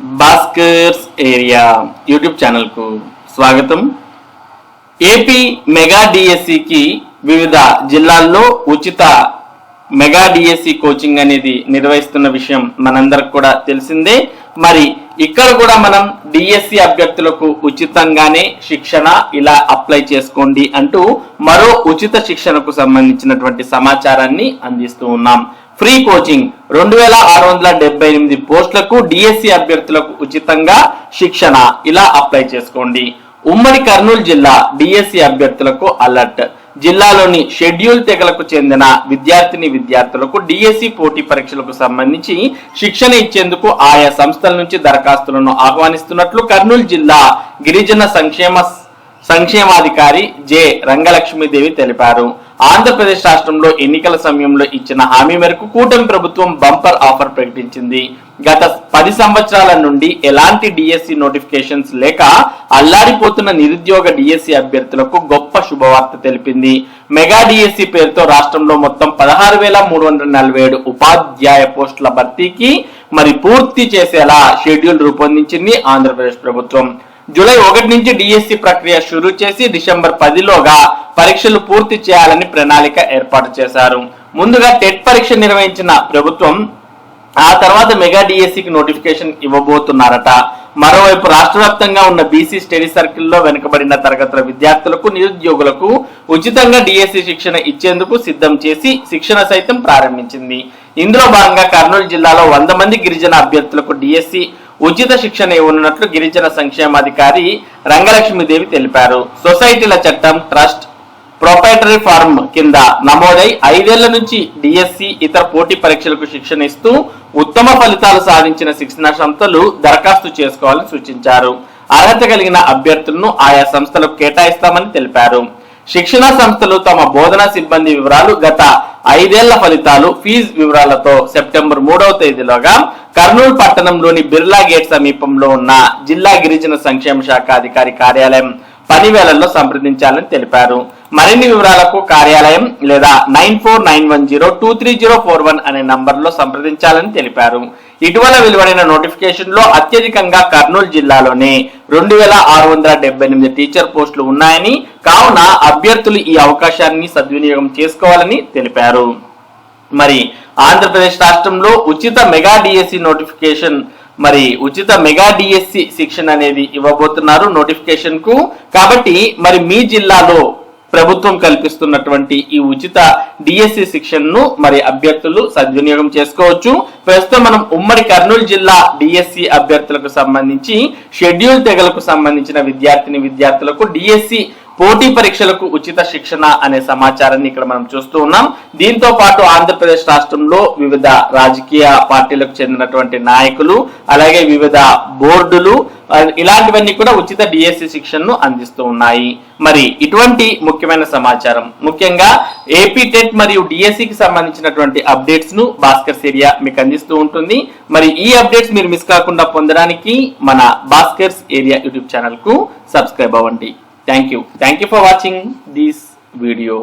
Bhaskar's area YouTube ఛానల్కు స్వాగతం. AP mega డిఎస్సికి వివిధ జిల్లాల్లో ఉచిత మెగా డిఎస్సి కోచింగ్ అనేది నిర్వహిస్తున్న విషయం మనందరికి కూడా తెలిసిందే. మరి ఇక్కడ కూడా మనం డిఎస్సి అభ్యర్థులకు ఉచితంగానే శిక్షణ ఇలా అప్లై చేసుకోండి అంటూ మరో ఉచిత శిక్షణకు సంబంధించినటువంటి సమాచారాన్ని అందిస్తూ ఉన్నాం. Free coaching. రెండు వేల ఆరు వందల డెబ్బై ఎనిమిది పోస్టులకు డిఎస్సి అభ్యర్థులకు ఉచితంగా శిక్షణ. ఇలా అప్లై చేసుకోండి. ఉమ్మడి కర్నూలు జిల్లా డిఎస్సి అభ్యర్థులకు అలర్ట్. జిల్లాలోని షెడ్యూల్ తెగలకు చెందిన విద్యార్థిని విద్యార్థులకు డిఎస్సి పోటీ పరీక్షలకు సంబంధించి శిక్షణ ఇచ్చేందుకు ఆయా సంస్థల నుంచి దరఖాస్తులను ఆహ్వానిస్తున్నట్లు కర్నూలు జిల్లా గిరిజన సంక్షేమ సంక్షేమాధికారి జె రంగలక్ష్మీదేవి తెలిపారు. ఆంధ్రప్రదేశ్ రాష్ట్రంలో ఎన్నికల సమయంలో ఇచ్చిన హామీ మేరకు కూటమి ప్రభుత్వం బంపర్ ఆఫర్ ప్రకటించింది. గత పది సంవత్సరాల నుండి ఎలాంటి డిఎస్సి నోటిఫికేషన్స్ లేక అల్లాడిపోతున్న నిరుద్యోగ డిఎస్సి అభ్యర్థులకు గొప్ప శుభవార్త తెలిపింది. మెగా డిఎస్సి పేరుతో రాష్ట్రంలో మొత్తం పదహారు వేల మూడు వందల నలభై ఏడు ఉపాధ్యాయ పోస్టుల భర్తీకి మరి పూర్తి చేసేలా షెడ్యూల్ రూపొందించింది ఆంధ్రప్రదేశ్ ప్రభుత్వం. జూలై ఒకటి నుంచి డిఎస్సి ప్రక్రియ షురూ చేసి డిసెంబర్ పదిలోగా పరీక్షలు పూర్తి చేయాలని ప్రణాళిక ఏర్పాటు చేశారు. ముందుగా టెట్ పరీక్ష నిర్వహించిన ప్రభుత్వం ఆ తర్వాత మెగా డిఎస్సికి నోటిఫికేషన్ ఇవ్వబోతున్నారట. మరోవైపు రాష్ట్ర వ్యాప్తంగా ఉన్న బీసీ స్టడీ సర్కిల్లో వెనుకబడిన తరగతుల విద్యార్థులకు నిరుద్యోగులకు ఉచితంగా డిఎస్సి శిక్షణ ఇచ్చేందుకు సిద్ధం చేసి శిక్షణ సైతం ప్రారంభించింది. ఇందులో భాగంగా కర్నూలు జిల్లాలో వంద మంది గిరిజన అభ్యర్థులకు డిఎస్సి ఉచిత శిక్షణ ఇవ్వనున్నట్లు గిరిజన సంక్షేమాధికారి రంగలక్ష్మీదేవి తెలిపారు. సొసైటీల చట్టం ట్రస్ట్ ప్రొపైటరీ ఫార్మ్ కింద నమోదై ఐదేళ్ళ నుంచి డిఎస్సి ఇతర పోటీ పరీక్షలకు శిక్షణ ఇస్తూ ఉత్తమ ఫలితాలు సాధించిన శిక్షణ సంస్థలు దరఖాస్తు చేసుకోవాలని సూచించారు. అర్హత కలిగిన అభ్యర్థులను ఆయా సంస్థలకు కేటాయిస్తామని తెలిపారు. శిక్షణా సంస్థలు తమ బోధనా సిబ్బంది వివరాలు గత ఐదేళ్ళ ఫలితాలు ఫీజు వివరాలతో సెప్టెంబర్ మూడవ తేదీలోగా కర్నూలు పట్టణంలోని బిర్లా గేట్ సమీపంలో ఉన్న జిల్లా గిరిజన సంక్షేమ శాఖ అధికారి కార్యాలయం పనివేళల్లో సంప్రదించాలని తెలిపారు. మరిన్ని వివరాలకు కార్యాలయం లేదా nine four nine one zero two three zero four one అనే నంబర్లో సంప్రదించాలని తెలిపారు. ఇటీవల వెలువడిన నోటిఫికేషన్లో అత్యధికంగా కర్నూలు జిల్లాలోనే రెండు వేల ఆరు వందల డెబ్బై ఎనిమిది టీచర్ పోస్టులు ఉన్నాయని కావున అభ్యర్థులు ఈ అవకాశాన్ని సద్వినియోగం చేసుకోవాలని తెలిపారు. మరి ఆంధ్రప్రదేశ్ రాష్ట్రంలో ఉచిత మెగా డిఎస్సి నోటిఫికేషన్ మరి ఉచిత మెగా డిఎస్సి శిక్షణ అనేది ఇవ్వబోతున్నారు నోటిఫికేషన్కు కాబట్టి మరి మీ జిల్లాలో ప్రభుత్వం కల్పిస్తున్నటువంటి ఈ ఉచిత డిఎస్సి శిక్షణను మరి అభ్యర్థులు సద్వినియోగం చేసుకోవచ్చు. ప్రస్తుతం మనం ఉమ్మడి కర్నూలు జిల్లా డిఎస్సి అభ్యర్థులకు సంబంధించి షెడ్యూల్ తెగలకు సంబంధించిన విద్యార్థిని విద్యార్థులకు డిఎస్సి పోటీ పరీక్షలకు ఉచిత శిక్షణ అనే సమాచారాన్ని ఇక్కడ మనం చూస్తూ ఉన్నాం. దీంతో పాటు ఆంధ్రప్రదేశ్ రాష్ట్రంలో వివిధ రాజకీయ పార్టీలకు చెందినటువంటి నాయకులు అలాగే వివిధ బోర్డులు ఇలాంటివన్నీ కూడా ఉచిత డిఎస్సి శిక్షణను అందిస్తూ ఉన్నాయి. మరి ఇటువంటి ముఖ్యమైన సమాచారం. ముఖ్యంగా ఏపీ టెట్ మరియు డిఎస్సికి సంబంధించినటువంటి అప్డేట్స్ను భాస్కర్ ఏరియా మీకు అందిస్తూ ఉంటుంది. మరి ఈ అప్డేట్స్ మీరు మిస్ కాకుండా పొందడానికి మన భాస్కర్స్ ఏరియా యూట్యూబ్ ఛానల్కు సబ్స్క్రైబ్ అవ్వండి. Thank you thank you for watching this video